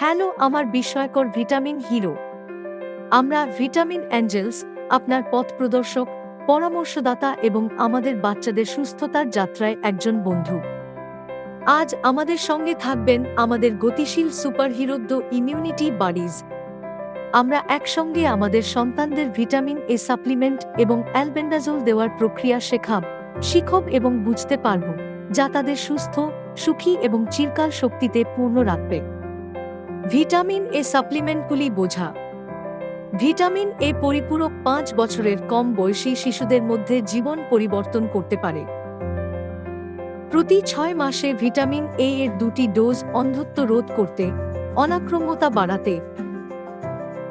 Hello, আমার বিস্ময়কর vitamin hero. আমরা ভিটামিন অ্যাঞ্জেলস, আপনার পথ প্রদর্শক, পরামর্শদাতা এবং আমাদের বাচ্চাদের সুস্থতার যাত্রায় একজন বন্ধু। আজ আমাদের সঙ্গে থাকবেন আমাদের গতিশীল সুপারহিরো দ্য ইমিউনিটি বাডিজ। আমরা একসঙ্গে আমাদের সন্তানদের ভিটামিন এ সাপ্লিমেন্ট এবং অ্যালবেন্ডাজোল দেওয়ার প্রক্রিয়া শেখাব শিখব এবং বুঝতে পারব, যা তাদের সুস্থ, সুখী এবং চিরকাল শক্তিতে পূর্ণ রাখবে। ভিটামিন এ সাপ্লিমেন্টগুলি বোঝা। ভিটামিন এ পরিপূরক পাঁচ বছরের কম বয়সী শিশুদের মধ্যে জীবন পরিবর্তন করতে পারে। প্রতি ছয় মাসে ভিটামিন এ এর দুটি ডোজ অন্ধত্ব রোধ করতে, অনাক্রম্যতা বাড়াতে,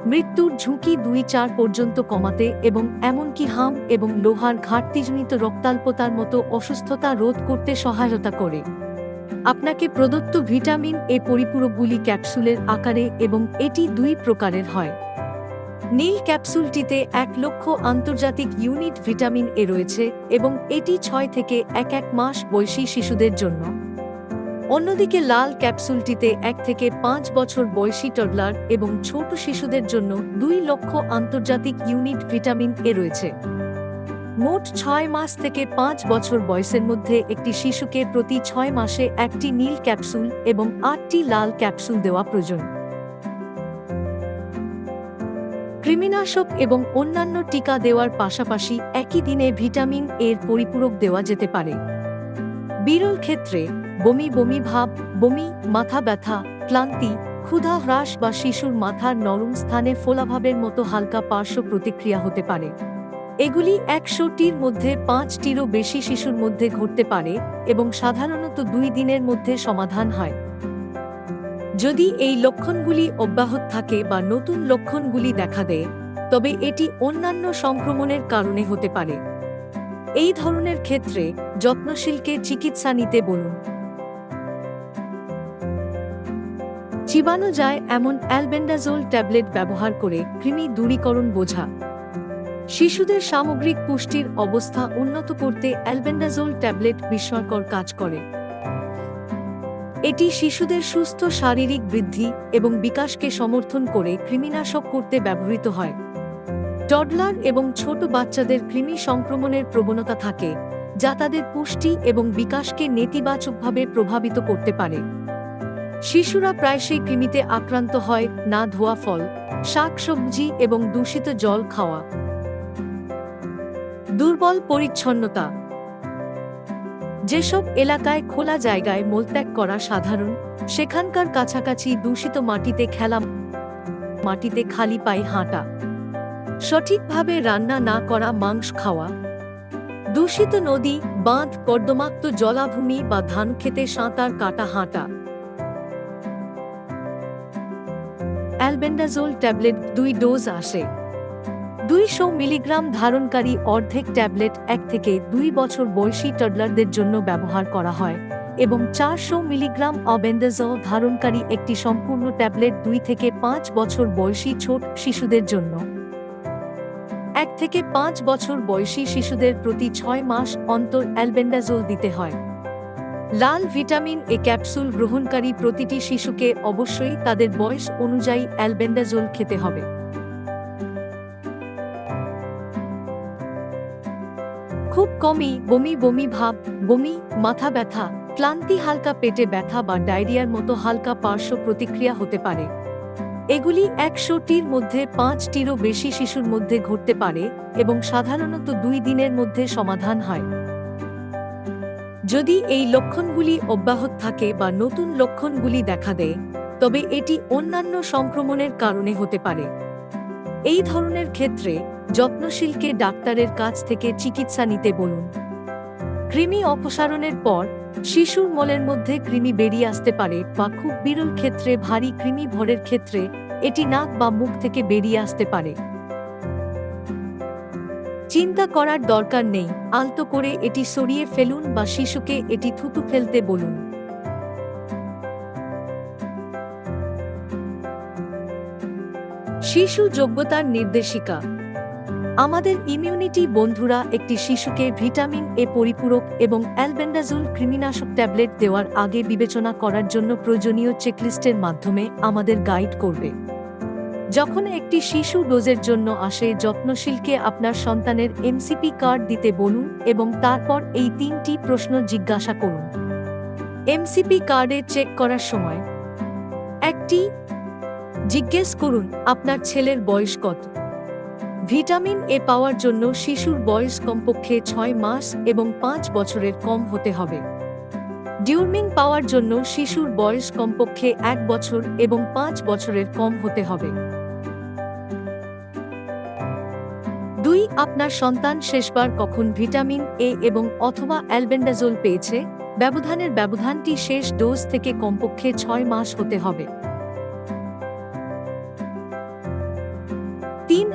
মৃত্যুর ঝুঁকি দুই চার পর্যন্ত কমাতে এবং এমনকি হাম এবং লোহার ঘাটতিজনিত রক্তাল্পতার মতো অসুস্থতা রোধ করতে সহায়তা করে। আপনাকে প্রদত্ত ভিটামিন, এ পরিপূরকগুলি ক্যাপসুলের আকারে এবং এটি দুই প্রকারের হয়। নীল ক্যাপসুলটিতে এক লক্ষ আন্তর্জাতিক ইউনিট ভিটামিন এ রয়েছে এবং এটি ছয় থেকে এক এক মাস বয়সী শিশুদের জন্য। অন্যদিকে লাল ক্যাপসুলটিতে এক থেকে পাঁচ বছর বয়সী টডলার এবং ছোট শিশুদের জন্য দুই লক্ষ আন্তর্জাতিক ইউনিট ভিটামিন এ রয়েছে। মোট ছয় মাস থেকে পাঁচ বছর বয়সের মধ্যে একটি শিশুকে প্রতি ছয় মাসে একটি নীল ক্যাপসুল এবং আটটি লাল ক্যাপসুল দেওয়া প্রয়োজন। কৃমিনাশক এবং অন্যান্য টিকা দেওয়ার পাশাপাশি একই দিনে ভিটামিন এর পরিপূরক দেওয়া যেতে পারে। বিরল ক্ষেত্রে বমি বমি ভাব, বমি, মাথা ব্যথা, ক্লান্তি, ক্ষুধা হ্রাস বা শিশুর মাথার নরম স্থানে ফোলাভাবের মতো হালকা পার্শ্ব প্রতিক্রিয়া হতে পারে। এগুলি একশোটির মধ্যে পাঁচটিরও বেশি শিশুর মধ্যে ঘটতে পারে এবং সাধারণত দুই দিনের মধ্যে সমাধান হয়। যদি এই লক্ষণগুলি অব্যাহত থাকে বা নতুন লক্ষণগুলি দেখা দেয়, তবে এটি অন্যান্য সংক্রমণের কারণে হতে পারে। এই ধরনের ক্ষেত্রে যত্নশীলকে চিকিৎসা নিতে বলুন। চিবানো যায় এমন অ্যালবেন্ডাজোল ট্যাবলেট ব্যবহার করে কৃমি দূরীকরণ বোঝা। শিশুদের সামগ্রিক পুষ্টির অবস্থা উন্নত করতে অ্যালবেন্ডাজোল ট্যাবলেট বিস্ময়কর কাজ করে। এটি শিশুদের সুস্থ শারীরিক বৃদ্ধি এবং বিকাশকে সমর্থন করে কৃমিনাশক করতে ব্যবহৃত হয়। টডলার এবং ছোট বাচ্চাদের কৃমি সংক্রমণের প্রবণতা থাকে, যা তাদের পুষ্টি এবং বিকাশকে নেতিবাচকভাবে প্রভাবিত করতে পারে। শিশুরা প্রায়শই কৃমিতে আক্রান্ত হয়, না ধোয়া ফল, শাকসবজি এবং দূষিত জল খাওয়া। দুর্বল পরিচ্ছন্নতা। যেসব এলাকায় খোলা জায়গায় মলত্যাগ করা সাধারণ, সেখানকার কাছাকাছি দূষিত মাটিতে খেলা, মাটিতে খালি পায়ে হাঁটা, সঠিকভাবে রান্না না করা মাংস খাওয়া, দূষিত নদী, বাঁধ, কর্দমাক্ত জলাভূমি বা ধান খেতে সাঁতার কাটা হাঁটা। অ্যালবেন্ডাজোল ট্যাবলেট দুই ডোজ আসে। দুইশো মিলিগ্রাম ধারণকারী অর্ধেক ট্যাবলেট এক থেকে দুই বছর বয়সী টডলারদের জন্য ব্যবহার করা হয় এবং চারশো মিলিগ্রাম অবেন্ডাজল ধারণকারী একটি সম্পূর্ণ ট্যাবলেট দুই থেকে পাঁচ বছর বয়সী ছোট শিশুদের জন্য। এক থেকে পাঁচ বছর বয়সী শিশুদের প্রতি ছয় মাস অন্তর অ্যালবেন্ডাজোল দিতে হয়। লাল ভিটামিন এ ক্যাপসুল গ্রহণকারী প্রতিটি শিশুকে অবশ্যই তাদের বয়স অনুযায়ী অ্যালবেন্ডাজোল খেতে হবে। খুব কমই বমি বমি ভাব, বমি, মাথা ব্যথা, ক্লান্তি হালকা পেটে ব্যথা বা ডায়রিয়ার মতো হালকা পার্শ্ব প্রতিক্রিয়া হতে পারে। এগুলি একশোটির মধ্যে পাঁচটিরও বেশি শিশুর মধ্যে ঘটতে পারে এবং সাধারণত দুই দিনের মধ্যে সমাধান হয়। যদি এই লক্ষণগুলি অব্যাহত থাকে বা নতুন লক্ষণগুলি দেখা দেয়, তবে এটি অন্যান্য সংক্রমণের কারণে হতে পারে। এই ধরনের ক্ষেত্রে যত্নশীলকে ডাক্তারের কাছ থেকে চিকিৎসা নিতে বলুন। কৃমি অপসারণের পর, শিশুর মলের মধ্যে কৃমি বেরিয়ে আসতে পারে বা খুব বিরল ক্ষেত্রে ভারী কৃমি ভরের ক্ষেত্রে এটি নাক বা মুখ থেকে বেরিয়ে আসতে পারে। চিন্তা করার দরকার নেই, আলতো করে এটি সরিয়ে ফেলুন বা শিশুকে এটি থুতু ফেলতে বলুন। শিশু যোগ্যতার নির্দেশিকা। আমাদের ইমিউনিটি বন্ধুরা একটি শিশুকে ভিটামিন এ পরিপূরক এবং অ্যালবেন্ডাজোল কৃমিনাশক ট্যাবলেট দেওয়ার আগে বিবেচনা করার জন্য প্রয়োজনীয় চেকলিস্টের মাধ্যমে আমাদের গাইড করবে। যখন একটি শিশু ডোজের জন্য আসে, যত্নশীলকে আপনার সন্তানের এমসিপি কার্ড দিতে বলুন এবং তারপর এই তিনটি প্রশ্ন জিজ্ঞাসা করুন। এমসিপি কার্ডে চেক করার সময় একটি জিজ্ঞেস করুন, আপনার ছেলের বয়স কত? ভিটামিন এ পাওয়ার জন্য শিশুর বয়স কমপক্ষে ছয় মাস এবং পাঁচ বছরের কম হতে হবে। ডিউরমিন পাওয়ার জন্য শিশুর বয়স কমপক্ষে এক বছর এবং পাঁচ বছরের কম হতে হবে। দুই, আপনার সন্তান শেষবার কখন ভিটামিন এ এবং অথবা অ্যালবেন্ডাজোল পেয়েছে? ব্যবধানের ব্যবধানটি শেষ ডোজ থেকে কমপক্ষে ছয় মাস হতে হবে।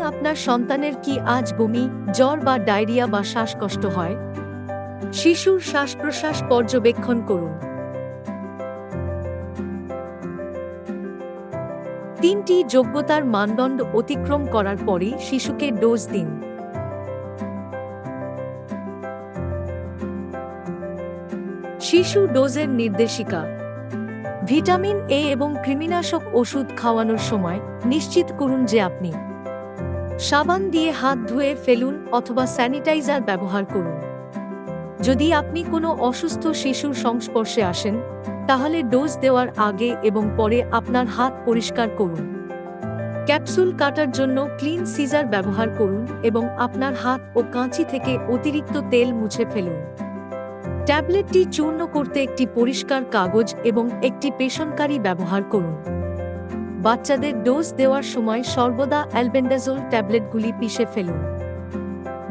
আপনার সন্তানের কি আজ বমি, জ্বর বা ডায়রিয়া বা শ্বাসকষ্ট হয়? শিশুর শ্বাস প্রশ্বাস পর্যবেক্ষণ করুন। তিনটি যোগ্যতার মানদণ্ড অতিক্রম করার পরে শিশুকে ডোজ দিন। শিশু ডোজের নির্দেশিকা। ভিটামিন এ এবং কৃমিনাশক ওষুধ খাওয়ানোর সময় নিশ্চিত করুন যে আপনি সাবান দিয়ে হাত ধুয়ে ফেলুন অথবা স্যানিটাইজার ব্যবহার করুন। যদি আপনি কোনো অসুস্থ শিশুর সংস্পর্শে আসেন, তাহলে ডোজ দেওয়ার আগে এবং পরে আপনার হাত পরিষ্কার করুন। ক্যাপসুল কাটার জন্য ক্লিন সিজার ব্যবহার করুন এবং আপনার হাত ও কাঁচি থেকে অতিরিক্ত তেল মুছে ফেলুন। ট্যাবলেটটি চূর্ণ করতে একটি পরিষ্কার কাগজ এবং একটি পেশনকারী ব্যবহার করুন। বাচ্চাদের ডোজ দেওয়ার সময় সর্বদা অ্যালবেন্ডাজোল ট্যাবলেটগুলি পিষে ফেলুন।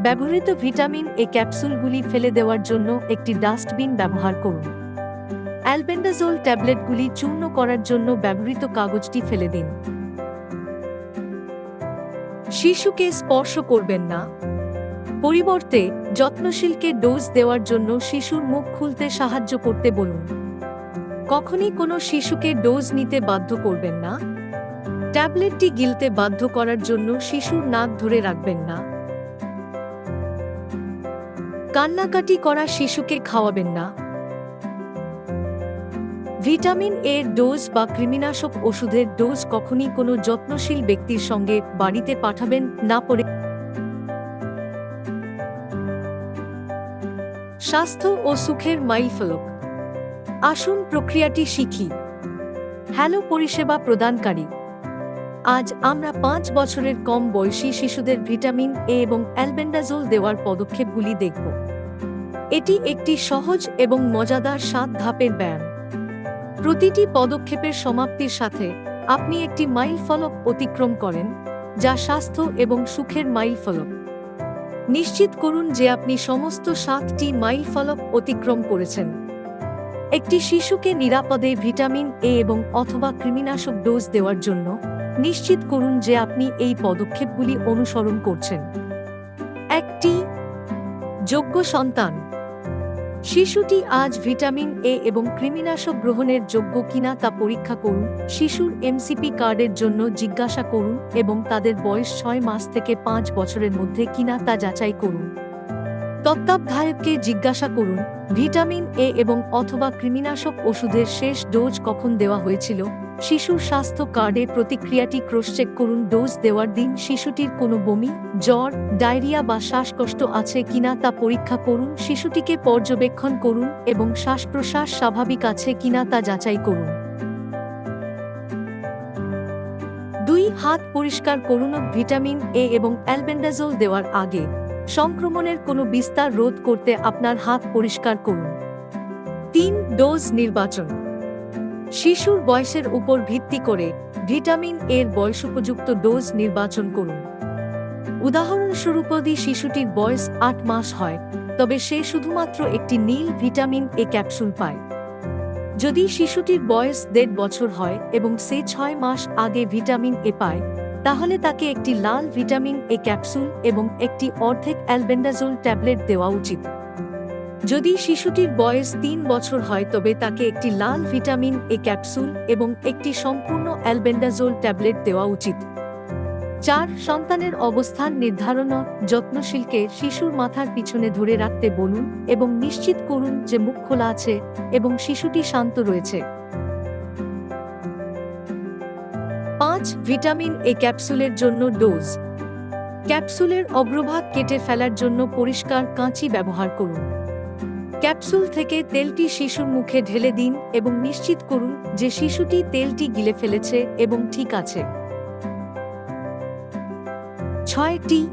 ব্যবহৃত ভিটামিন এ ক্যাপসুলগুলি ফেলে দেওয়ার জন্য একটি ডাস্টবিন ব্যবহার করুন। অ্যালবেন্ডাজোল ট্যাবলেটগুলি চূর্ণ করার জন্য ব্যবহৃত কাগজটি ফেলে দিন। শিশুকে স্পর্শ করবেন না। পরিবর্তে যত্নশীলকে ডোজ দেওয়ার জন্য শিশুর মুখ খুলতে সাহায্য করতে বলুন। কখনই কোনো শিশুকে ডোজ নিতে বাধ্য করবেন না। ট্যাবলেটটি গিলতে বাধ্য করার জন্য শিশুর নাক ধরে রাখবেন না। কান্নাকাটি করা শিশুকে খাওয়াবেন না। ভিটামিন এর ডোজ বা কৃমিনাশক ওষুধের ডোজ কখনই কোনো যত্নশীল ব্যক্তির সঙ্গে বাড়িতে পাঠাবেন না পড়ে স্বাস্থ্য ও সুখের মাইলফলক। আসুন প্রক্রিয়াটি শিখি। হ্যালো পরিষেবা প্রদানকারী। আজ আমরা পাঁচ বছরের কম বয়সী শিশুদের ভিটামিন এ এবং অ্যালবেন্ডাজোল দেওয়ার পদক্ষেপগুলি দেখব। এটি একটি সহজ এবং মজাদার সাত ধাপের ব্যায়াম। প্রতিটি পদক্ষেপের সমাপ্তির সাথে আপনি একটি মাইল ফলক অতিক্রম করেন, যা স্বাস্থ্য এবং সুখের মাইল ফলক। নিশ্চিত করুন যে আপনি সমস্ত সাতটি মাইল ফলক অতিক্রম করেছেন। একটি শিশুকে নিরাপদে ভিটামিন এ এবং অথবা কৃমিনাশক ডোজ দেওয়ার জন্য নিশ্চিত করুন যে আপনি এই পদক্ষেপগুলি অনুসরণ করছেন। একটি যোগ্য সন্তান। শিশুটি আজ ভিটামিন এ এবং কৃমিনাশক গ্রহণের যোগ্য কিনা তা পরীক্ষা করুন, শিশুর এমসিপি কার্ডের জন্য জিজ্ঞাসা করুন এবং তাদের বয়স ছয় মাস থেকে পাঁচ বছরের মধ্যে কিনা তা যাচাই করুন। তত্ত্বাবধায়ককে জিজ্ঞাসা করুন, ভিটামিন এ এবং অথবা কৃমিনাশক ওষুধের শেষ ডোজ কখন দেওয়া হয়েছিল, শিশুর স্বাস্থ্য কার্ডে প্রতিক্রিয়াটি ক্রসচেক করুন, ডোজ দেওয়ার দিন শিশুটির কোনো বমি, জ্বর, ডায়রিয়া বা শ্বাসকষ্ট আছে কিনা তা পরীক্ষা করুন, শিশুটিকে পর্যবেক্ষণ করুন এবং শ্বাস প্রশ্বাস স্বাভাবিক আছে কিনা তা যাচাই করুন। দুই, হাত পরিষ্কার করুন, ভিটামিন এ এবং অ্যালবেন্ডাজোল দেওয়ার আগে। সংক্রমণের কোনো বিস্তার রোধ করতে আপনার হাত পরিষ্কার করুন। তিন ডোজ নির্বাচন। শিশুর বয়সের উপর ভিত্তি করে ভিটামিন এর বয়সোপযুক্ত ডোজ নির্বাচন করুন। উদাহরণস্বরূপ যদি শিশুটির বয়স আট মাস হয়, তবে সে শুধুমাত্র একটি নীল ভিটামিন এ ক্যাপসুল পায়। যদি শিশুটির বয়স দেড় বছর হয় এবং সে ছয় মাস আগে ভিটামিন এ পায় তাহলে তাকে একটি লাল ভিটামিন, এ ক্যাপসুল এবং একটি অর্ধেক অ্যালবেন্ডাজোল ট্যাবলেট দেওয়া উচিত। যদি শিশুটির বয়স তিন বছর হয়, তবে তাকে একটি লাল ভিটামিন, এ ক্যাপসুল এবং একটি সম্পূর্ণ অ্যালবেন্ডাজোল ট্যাবলেট দেওয়া উচিত। চার, সন্তানের অবস্থান নির্ধারণ যত্নশীলকে শিশুর মাথার পিছনে ধরে রাখতে বলুন এবং নিশ্চিত করুন যে মুখ খোলা আছে এবং শিশুটি শান্ত রয়েছে। ভিটামিন এ ক্যাপসুলের জন্য ডোজ। ক্যাপসুলের অগ্রভাগ কেটে ফেলার জন্য পরিষ্কার কাঁচি ব্যবহার করুন। ক্যাপসুল থেকে তেলটি শিশুর মুখে ঢেলে দিন এবং নিশ্চিত করুন যে শিশুটি তেলটি গিলে ফেলেছে এবং ঠিক আছে। ছয়টি,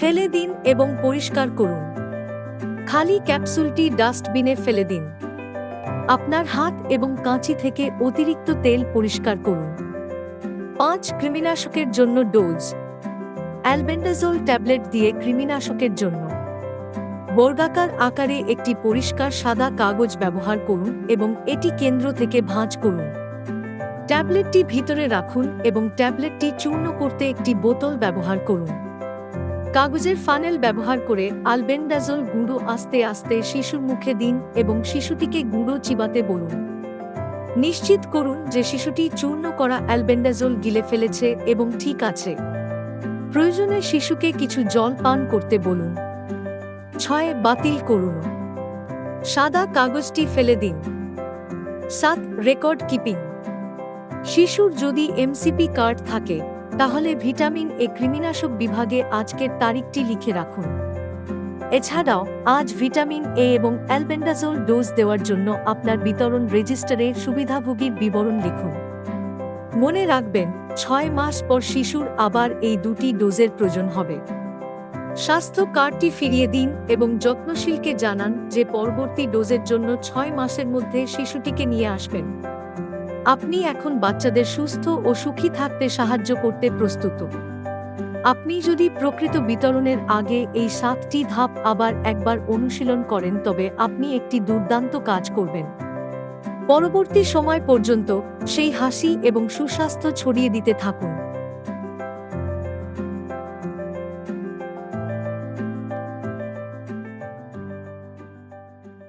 ফেলে দিন এবং পরিষ্কার করুন। খালি ক্যাপসুলটি ডাস্টবিনে ফেলে দিন। আপনার হাত এবং কাঁচি থেকে অতিরিক্ত তেল পরিষ্কার করুন। পাঁচ কৃমিনাশকের জন্য ডোজ। অ্যালবেন্ডাজোল ট্যাবলেট দিয়ে কৃমিনাশকের জন্য। বর্গাকার আকারে একটি পরিষ্কার সাদা কাগজ ব্যবহার করুন এবং এটি কেন্দ্র থেকে ভাঁজ করুন। ট্যাবলেটটি ভিতরে রাখুন এবং ট্যাবলেটটি চূর্ণ করতে একটি বোতল ব্যবহার করুন। কাগজের ফানেল ব্যবহার করে আলবেন্ডাজোল গুঁড়ো আস্তে আস্তে শিশুর মুখে দিন এবং শিশুটিকে গুঁড়ো চিবাতে বলুন। নিশ্চিত করুন যে শিশুটি চূর্ণ করা অ্যালবেন্ডাজোল গিলে ফেলেছে এবং ঠিক আছে। প্রয়োজনে শিশুকে কিছু জল পান করতে বলুন। ছয়, বাতিল করুন। সাদা কাগজটি ফেলে দিন। সাত, রেকর্ড কিপিং। শিশুর যদি এমসিপি কার্ড থাকে, তাহলে ভিটামিন এ কৃমিনাশক বিভাগে আজকের তারিখটি লিখে রাখুন। এছাড়াও, আজ ভিটামিন এ এবং অ্যালবেন্ডাজোল ডোজ দেওয়ার জন্য আপনার বিতরণ রেজিস্টারে সুবিধাভোগীর বিবরণ লিখুন। মনে রাখবেন, ছয় মাস পর শিশুর আবার এই দুটি ডোজের প্রয়োজন হবে। স্বাস্থ্য কার্ডটি ফিরিয়ে দিন এবং যত্নশীলকে জানান যে পরবর্তী ডোজের জন্য ছয় মাসের মধ্যে শিশুটিকে নিয়ে আসবেন। আপনি এখন বাচ্চাদের সুস্থ ও সুখী থাকতে সাহায্য করতে প্রস্তুত। আপনি যদি প্রকৃত বিতরণের আগে এই সাতটি ধাপ আবার একবার অনুশীলন করেন, তবে আপনি একটি দুর্দান্ত কাজ করবেন। পরবর্তী সময় পর্যন্ত সেই হাসি এবং সুস্বাস্থ্য ছড়িয়ে দিতে থাকুন।